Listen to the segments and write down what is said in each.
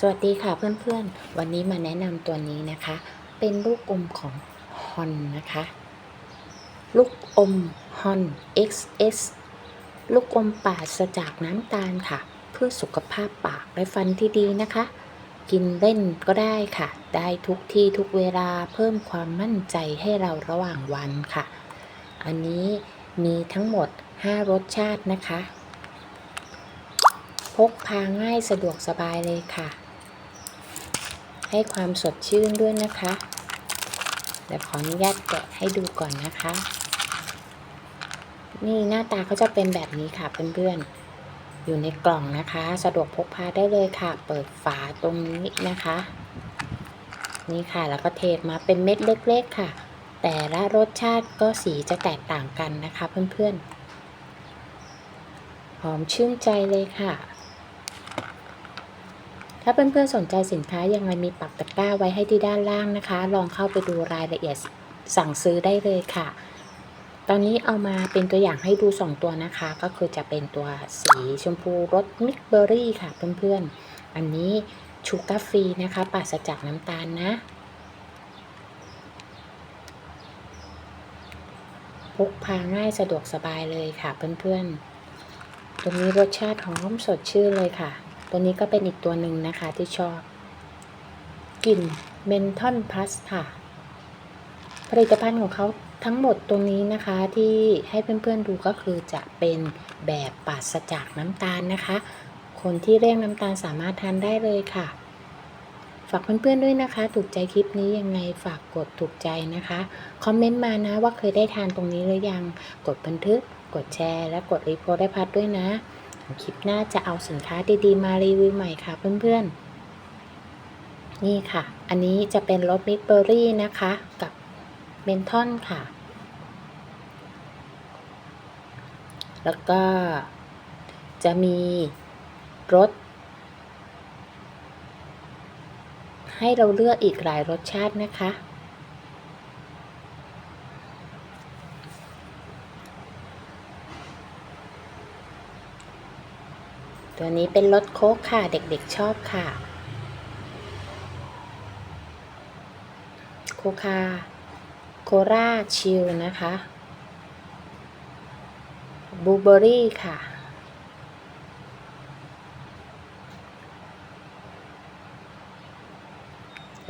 สวัสดีค่ะเพื่อนๆ วันนี้มาแนะนำตัวนี้นะคะ เป็นลูกอมของฮอนนะคะ ลูกอมฮอน XS ลูกอมปราศจากน้ำตาลค่ะ เพื่อสุขภาพปากและฟันที่ดีนะคะ กินเล่นก็ได้ค่ะ ได้ทุกที่ทุกเวลาเพิ่มความมั่นใจให้เราระหว่างวันค่ะ อันนี้มีทั้งหมด 5 รสชาตินะคะพกพาง่ายสะดวกสบายเลยค่ะ ให้ความสดชื่นด้วยนะคะเดี๋ยวขออนุญาตแกะให้ดูก่อนนะคะ นี่หน้าตาเขาจะเป็นแบบนี้ค่ะเพื่อนๆ อยู่ในกล่องนะคะ สะดวกพกพาได้เลยค่ะ เปิดฝาตรงนี้นะคะ นี่ค่ะแล้วก็เทมาเป็นเม็ดเล็กๆค่ะ แต่ละรสชาติก็สีจะแตกต่างกันนะคะเพื่อนๆ หอมชื่นใจเลยค่ะ ถ้าเพื่อนๆสนใจสินค้ายังไงมีปักตะกร้าไว้ให้ที่ด้านล่างนะคะ ลองเข้าไปดูรายละเอียดสั่งซื้อได้เลยค่ะ ตอนนี้เอามาเป็นตัวอย่างให้ดู 2 ตัวนะคะ ก็คือจะเป็นตัวสีชมพูรสมิกเบอรี่ค่ะเพื่อนๆ อันนี้ชูการ์ฟรีนะคะปราศจากน้ำตาลนะพกพาง่ายสะดวกสบายเลยค่ะเพื่อนๆ ตัวนี้รสชาติหอมสดชื่นเลยค่ะ ตัวนี้ก็เป็นอีกตัวหนึ่งนะคะที่ชอบกลิ่นเมนทอนพลัสค่ะ ผลิตภัณฑ์ของเขาทั้งหมดตรงนี้นะคะที่ให้เพื่อนๆดูก็คือจะเป็นแบบปราศจากน้ำตาลนะคะ คนที่เร่งน้ำตาลสามารถทานได้เลยค่ะ ฝากเพื่อนๆด้วยนะคะ ถูกใจคลิปนี้ยังไงฝากกดถูกใจนะคะ คอมเมนต์มานะว่าเคยได้ทานตรงนี้หรือยัง กดบันทึก กดแชร์ และกดรีโพสต์ได้พัดด้วยนะ คลิปหน้าจะเอาสินค้าดีๆ มารีวิวใหม่ค่ะเพื่อนๆ นี่ค่ะ อันนี้จะเป็นรสมิกเบอรี่นะคะ กับเมนทอนค่ะ แล้วก็จะมีรสให้เราเลือกอีกหลายรสชาตินะคะ ตัวนี้เป็นรสโค้กค่ะ เด็กๆชอบค่ะ โคคา โคราชิลนะคะบลูเบอรี่ค่ะ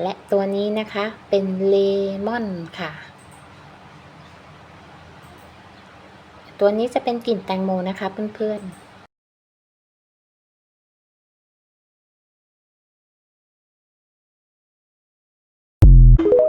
และตัวนี้นะคะเป็นเลมอนค่ะ ตัวนี้จะเป็นกลิ่นแตงโมนะคะเพื่อนๆ you